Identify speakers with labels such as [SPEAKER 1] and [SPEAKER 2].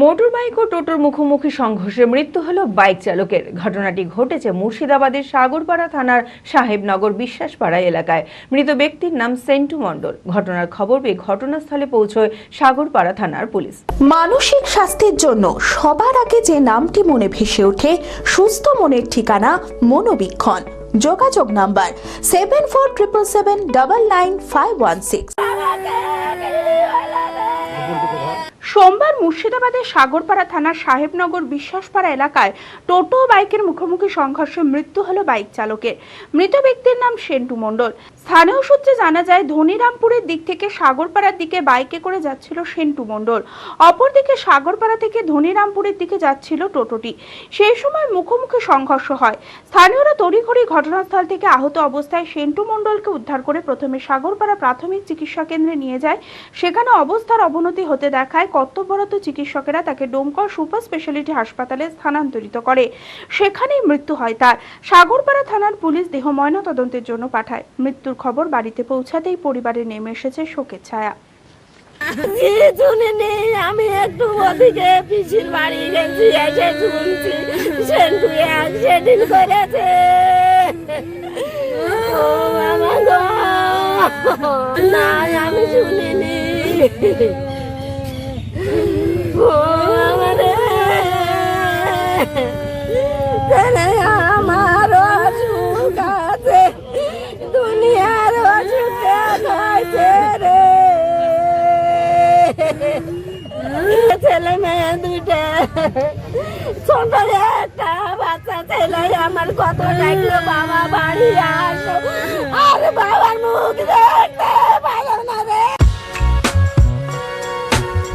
[SPEAKER 1] Motor bike ও টোটোর মুখোমুখি সংঘর্ষে মৃত্যু হলো বাইক চালকের। ঘটনাটি ঘটেছে মুর্শিদাবাদের সাগরপাড়া থানার সাহেবনগর বিশ্বাসপাড়া এলাকায়। মৃত ব্যক্তির নাম সেন্টু মণ্ডল। ঘটনার খবর পেয়ে ঘটনাস্থলে পৌঁছয় সাগরপাড়া থানার পুলিশ।
[SPEAKER 2] মানসিক স্বাস্থ্যের জন্য সবার আগে যে নামটি মনে ভেসে ওঠে, সুস্থ মনের ঠিকানা মনোবীক্ষণ। যোগাযোগ number seven four triple seven double nine five one six
[SPEAKER 3] সোমবার মুর্শিদাবাদের সাগরপাড়া থানার সাহেবনগর বিশ্বাসপাড়া এলাকায় টোটো বাইকের মুখোমুখি সংঘর্ষে মৃত্যু হলো বাইক চালকের। মৃত ব্যক্তির নাম সেন্টু মণ্ডল। স্থানীয় সূত্রে জানা যায়, ধনিরামপুরের দিক থেকে সাগরপাড়ার দিকে বাইকে করে যাচ্ছিল সেন্টু মণ্ডল। অপরদিকে সাগরপাড়া থেকে ধনিরামপুরের দিকে যাচ্ছিল টোটোটি। সেই সময় মুখোমুখি সংঘর্ষ হয়। স্থানীয়রা তড়িঘড়ি ঘটনাস্থল থেকে আহত অবস্থায় সেন্টু মণ্ডলকে উদ্ধার করে প্রথমে সাগরপাড়া প্রাথমিক চিকিৎসা কেন্দ্রে নিয়ে যায়। সেখানে অবস্থার অবনতি হতে দেখায় কর্তব্যরত চিকিৎসকেরা তাকে ডোমকল সুপার স্পেশালিটি হাসপাতালে স্থানান্তরিত করে। সেখানেই মৃত্যু হয় তার। সাগরপাড়া থানার পুলিশ দেহ ময়নাতদন্তের জন্য পাঠায়। মৃত্যুর খবর বাড়িতে পৌঁছাতেই পরিবারে নেমে এসেছে শোকের ছায়া।
[SPEAKER 4] নেই, আমি একটু ওদিকে পিসির বাড়ি গেছি, এসে শুনছি সেন্টু করেছে। না আমি শুনিনি। আমার অসুখ আছে দুনিয়ার অসুখ আছে ছেলে মেয়ে দুইটা, ছোট একটা বাচ্চা ছেলে আমার কত ডাকলো বাবা বাড়ি R